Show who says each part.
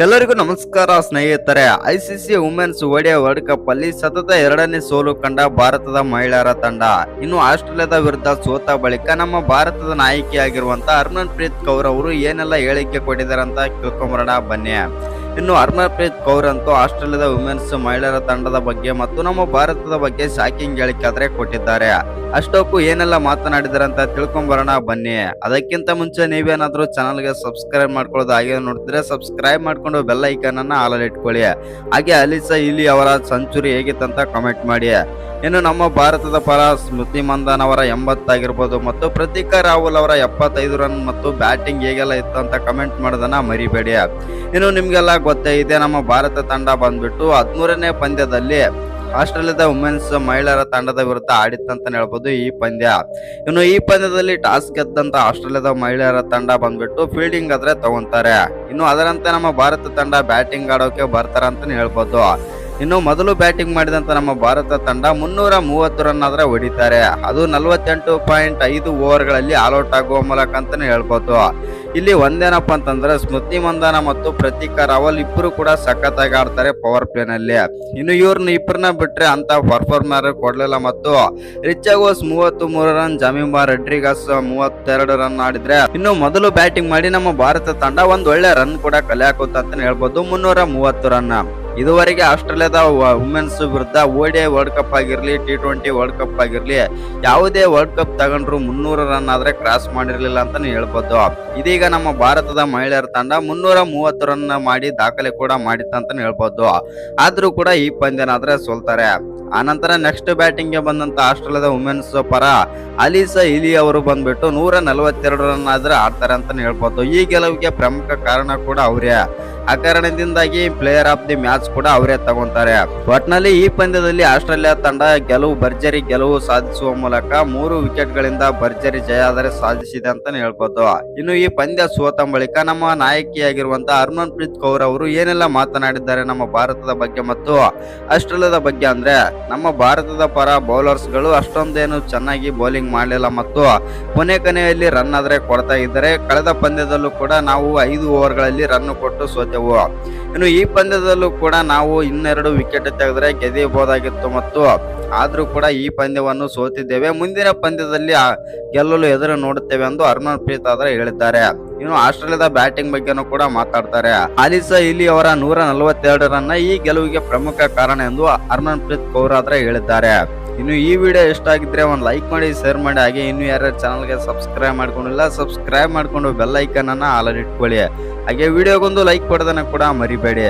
Speaker 1: ಎಲ್ಲರಿಗೂ ನಮಸ್ಕಾರ, ಸ್ನೇಹಿತರೆ. ICC women's ODI world cup ಅಲ್ಲಿ ಸತತ ಎರಡನೇ ಸೋಲು ಕಂಡ ಭಾರತದ ಮಹಿಳೆಯರ ತಂಡ. ಇನ್ನು ಆಸ್ಟ್ರೇಲಿಯಾದ ವಿರುದ್ಧ ಸೋತ ಬಳಿಕ ನಮ್ಮ ಭಾರತದ ನಾಯಕಿಯಾಗಿರುವಂತ ಹರ್ಮನ್ ಪ್ರೀತ್ ಕೌರ್ ಅವರು ಏನೆಲ್ಲ ಹೇಳಿಕೆ ಕೊಟ್ಟಿದ್ದಾರೆ ಅಂತ ತಿಳ್ಕೊಂಬರೋಣ, ಬನ್ನಿ. ಇನ್ನು ಹರ್ಮನ್ಪ್ರೀತ್ ಕೌರ್ ಅಂತೂ ಆಸ್ಟ್ರೇಲಿಯಾದ ವುಮೆನ್ಸ್ ಮಹಿಳೆಯರ ತಂಡದ ಬಗ್ಗೆ ಮತ್ತು ನಮ್ಮ ಭಾರತದ ಬಗ್ಗೆ ಶಾಕಿಂಗ್ ಹೇಳಿಕೆ ಕೊಟ್ಟಿದ್ದಾರೆ. ಅಷ್ಟಕ್ಕೂ ಏನೆಲ್ಲ ಮಾತನಾಡಿದಾರೆ ಅಂತ ತಿಳ್ಕೊಂಬರೋಣ ಬನ್ನಿ. ಅದಕ್ಕಿಂತ ಮುಂಚೆ ನೀವೇನಾದ್ರೂ ಚಾನಲ್ಗೆ ಸಬ್ಸ್ಕ್ರೈಬ್ ಮಾಡ್ಕೊಳ್ಳೋದು ಹಾಗೆ ನೋಡಿದ್ರೆ ಸಬ್ಸ್ಕ್ರೈಬ್ ಮಾಡ್ಕೊಂಡು ಬೆಲ್ ಐಕನ್ ಅನ್ನ ಆಲಲ್ಲಿ ಇಟ್ಕೊಳ್ಳಿ. ಹಾಗೆ ಅಲಿಸಾ, ಇಲಿ ಅವರ ಸೆಂಚುರಿ ಹೇಗಿತ್ತಂತ ಕಮೆಂಟ್ ಮಾಡಿ. ಇನ್ನು ನಮ್ಮ ಭಾರತದ ಪರ ಸ್ಮೃತಿ ಮಂದನ್ ಅವರ ಎಂಬತ್ತಾಗಿರ್ಬೋದು ಮತ್ತು ಪ್ರತೀಕ ರಾಹುಲ್ ಅವರ ಎಪ್ಪತ್ತೈದು ರನ್ ಮತ್ತು ಬ್ಯಾಟಿಂಗ್ ಹೇಗೆಲ್ಲ ಇತ್ತು ಅಂತ ಕಮೆಂಟ್ ಮಾಡೋದನ್ನ ಮರಿಬೇಡಿ. ಇನ್ನು ನಿಮಗೆಲ್ಲ ಗೊತ್ತೇ ಇದೆ, ನಮ್ಮ ಭಾರತ ತಂಡ ಬಂದ್ಬಿಟ್ಟು ಹದಿಮೂರನೇ ಪಂದ್ಯದಲ್ಲಿ ಆಸ್ಟ್ರೇಲಿಯಾದ ವುಮೆನ್ಸ್ ಮಹಿಳೆಯರ ತಂಡದ ವಿರುದ್ಧ ಆಡಿತ್ತಂತ ಹೇಳ್ಬೋದು ಈ ಪಂದ್ಯ. ಇನ್ನು ಈ ಪಂದ್ಯದಲ್ಲಿ ಟಾಸ್ ಗೆದ್ದಂತ ಆಸ್ಟ್ರೇಲಿಯಾದ ಮಹಿಳೆಯರ ತಂಡ ಬಂದ್ಬಿಟ್ಟು ಫೀಲ್ಡಿಂಗ್ ಆದ್ರೆ ತಗೊಂತಾರೆ. ಇನ್ನು ಅದರಂತೆ ನಮ್ಮ ಭಾರತ ತಂಡ ಬ್ಯಾಟಿಂಗ್ ಆಡೋಕೆ ಬರ್ತಾರ ಅಂತಾನೆ ಹೇಳ್ಬೋದು. ಇನ್ನು ಮೊದಲು ಬ್ಯಾಟಿಂಗ್ ಮಾಡಿದಂತ ನಮ್ಮ ಭಾರತ ತಂಡ ಮುನ್ನೂರ ಮೂವತ್ತು ರನ್ ಆದ್ರೆ ಹೊಡಿತಾರೆ. ಅದು ನಲವತ್ತೆಂಟು ಪಾಯಿಂಟ್ ಐದು ಓವರ್ಗಳಲ್ಲಿ ಆಲ್ಔಟ್ ಆಗುವ ಮೂಲಕ ಅಂತಾನೆ ಹೇಳ್ಬೋದು. ಇಲ್ಲಿ ಒಂದೇನಪ್ಪ ಅಂತಂದ್ರೆ ಸ್ಮೃತಿ ಮಂದಾನ ಮತ್ತು ಪ್ರತೀಕ ರಾವಲ್ ಇಬ್ಬರು ಕೂಡ ಸಖತ್ತಾಗಿ ಆಡ್ತಾರೆ ಪವರ್ ಪ್ಲೇ ನಲ್ಲಿ. ಇನ್ನು ಇವ್ರನ್ನ ಇಬ್ಬರನ್ನ ಬಿಟ್ರೆ ಅಂತ ಪರ್ಫಾರ್ಮರ್ ಕೊಡ್ಲಿಲ್ಲ ಮತ್ತು ರಿಚಾಗೋಸ್ ಮೂವತ್ತು ಮೂರು ರನ್ ಜಮೀಮಾ ರೆಡ್ರಿಗಸ್ ಮೂವತ್ತೆರಡು ರನ್ ಆಡಿದ್ರೆ ಇನ್ನು ಮೊದಲು ಬ್ಯಾಟಿಂಗ್ ಮಾಡಿ ನಮ್ಮ ಭಾರತ ತಂಡ ಒಂದ್ ಒಳ್ಳೆ ರನ್ ಕೂಡ ಕಲೆ ಹಾಕುತ್ತೆ ಅಂತಾನೆ ಹೇಳ್ಬೋದು. ಮುನ್ನೂರ ಮೂವತ್ತು ರನ್. ಇದುವರೆಗೆ ಆಸ್ಟ್ರೇಲಿಯಾದ ವುಮೆನ್ಸ್ ವಿರುದ್ಧ ಓಡಿಐ ವರ್ಲ್ಡ್ ಕಪ್ ಆಗಿರಲಿ ಟಿ ಟ್ವೆಂಟಿ ವರ್ಲ್ಡ್ ಕಪ್ ಆಗಿರಲಿ, ಯಾವುದೇ ವರ್ಲ್ಡ್ ಕಪ್ ತಗೊಂಡ್ರು ಮುನ್ನೂರು ರನ್ ಆದ್ರೆ ಕ್ರಾಸ್ ಮಾಡಿರಲಿಲ್ಲ ಅಂತಲೇ ಹೇಳ್ಬೋದು. ಇದೀಗ ನಮ್ಮ ಭಾರತದ ಮಹಿಳೆಯರ ತಂಡ ಮುನ್ನೂರ ಮೂವತ್ತು ರನ್ ಮಾಡಿ ದಾಖಲೆ ಕೂಡ ಮಾಡಿತ್ತು ಅಂತಾನೆ ಹೇಳ್ಬೋದು. ಆದ್ರೂ ಕೂಡ ಈ ಪಂದ್ಯನಾದ್ರೆ ಸೋಲ್ತಾರೆ. ಆನಂತರ ನೆಕ್ಸ್ಟ್ ಬ್ಯಾಟಿಂಗ್ಗೆ ಬಂದಂತ ಆಸ್ಟ್ರೇಲಿಯಾದ ವುಮೆನ್ಸ್ ಪರ ಅಲಿಸಾ ಇಲಿ ಅವರು ಬಂದ್ಬಿಟ್ಟು ನೂರ ನಲವತ್ತೆರಡು ರನ್ ಆದ್ರೆ ಆಡ್ತಾರೆ ಅಂತಾನೆ ಹೇಳ್ಬೋದು. ಈ ಗೆಲುವಿಗೆ ಪ್ರಮುಖ ಕಾರಣ ಕೂಡ ಅವರೇ. ಆ ಕಾರಣದಿಂದಾಗಿ ಪ್ಲೇಯರ್ ಆಫ್ ದಿ ಮ್ಯಾಚ್ ಕೂಡ ಅವರೇ ತಗೊಂತಾರೆ. ಒಟ್ನಲ್ಲಿ ಈ ಪಂದ್ಯದಲ್ಲಿ ಆಸ್ಟ್ರೇಲಿಯಾ ತಂಡ ಗೆಲುವು ಭರ್ಜರಿ ಗೆಲುವು ಸಾಧಿಸುವ ಮೂಲಕ ಮೂರು ವಿಕೆಟ್ ಗಳಿಂದ ಭರ್ಜರಿ ಜಯ ಆದರೆ ಸಾಧಿಸಿದೆ ಅಂತಾನೆ ಹೇಳ್ಬೋದು. ಇನ್ನು ಈ ಪಂದ್ಯ ಸೋತ ಬಳಿಕ ನಮ್ಮ ನಾಯಕಿಯಾಗಿರುವಂತಹ ಹರ್ಮನ್ ಪ್ರೀತ್ ಕೌರ್ ಅವರು ಏನೆಲ್ಲ ಮಾತನಾಡಿದ್ದಾರೆ ನಮ್ಮ ಭಾರತದ ಬಗ್ಗೆ ಮತ್ತು ಆಸ್ಟ್ರೇಲಿಯಾದ ಬಗ್ಗೆ ಅಂದ್ರೆ ನಮ್ಮ ಭಾರತದ ಪರ ಬೌಲರ್ಸ್ಗಳು ಅಷ್ಟೊಂದೇನು ಚೆನ್ನಾಗಿ ಬೌಲಿಂಗ್ ಮಾಡಲಿಲ್ಲ ಮತ್ತು ಕೊನೆ ಕೊನೆಯಲ್ಲಿ ರನ್ ಆದ್ರೆ ಕೊಡ್ತಾ ಇದ್ದಾರೆ. ಕಳೆದ ಪಂದ್ಯದಲ್ಲೂ ಕೂಡ ನಾವು ಐದು ಓವರ್ಗಳಲ್ಲಿ ರನ್ ಕೊಟ್ಟು ಸೋತೆವು ಇನ್ನು ಈ ಪಂದ್ಯದಲ್ಲೂ ಕೂಡ ನಾವು ಇನ್ನೆರಡು ವಿಕೆಟ್ ತೆಗೆದ್ರೆ ಗೆದಿಯಬಹುದಾಗಿತ್ತು ಮತ್ತು ಆದ್ರೂ ಕೂಡ ಈ ಪಂದ್ಯವನ್ನು ಸೋತಿದ್ದೇವೆ. ಮುಂದಿನ ಪಂದ್ಯದಲ್ಲಿ ಗೆಲ್ಲಲು ಎದುರು ನೋಡುತ್ತೇವೆ ಎಂದು ಅರ್ಮನ್ ಪ್ರೀತ್ ಆದ್ರೆ ಹೇಳಿದ್ದಾರೆ. ಇನ್ನು ಆಸ್ಟ್ರೇಲಿಯಾದ ಬ್ಯಾಟಿಂಗ್ ಬಗ್ಗೆನೂ ಕೂಡ ಮಾತಾಡ್ತಾರೆ. ಆಲಿಸಾ ಇಲಿ ಅವರ ನೂರ ನಲವತ್ತೆರಡು ರನ್ನ ಈ ಗೆಲುವಿಗೆ ಪ್ರಮುಖ ಕಾರಣ ಎಂದು ಹರ್ಮನ್ ಪ್ರೀತ್ ಕೌರ್ ಆದ್ರೆ ಹೇಳಿದ್ದಾರೆ. ಇನ್ನು ಈ ವಿಡಿಯೋ ಇಷ್ಟ ಆಗಿದ್ರೆ ಒಂದು ಲೈಕ್ ಮಾಡಿ, ಶೇರ್ ಮಾಡಿ, ಹಾಗೆ ಇನ್ನು ಯಾರ್ಯಾರು ಚಾನಲ್ಗೆ ಸಬ್ಸ್ಕ್ರೈಬ್ ಮಾಡ್ಕೊಂಡಿಲ್ಲ, ಸಬ್ಸ್ಕ್ರೈಬ್ ಮಾಡಿಕೊಂಡು ಬೆಲ್ ಐಕನನ್ನು ಅನ್ನ ಆಲ್ ಇಟ್ಕೊಳ್ಳಿ. ಹಾಗೆ ವಿಡಿಯೋಗೊಂದು ಲೈಕ್ ಕೊಡೋದನ್ನ ಕೂಡ ಮರಿಬೇಡಿ.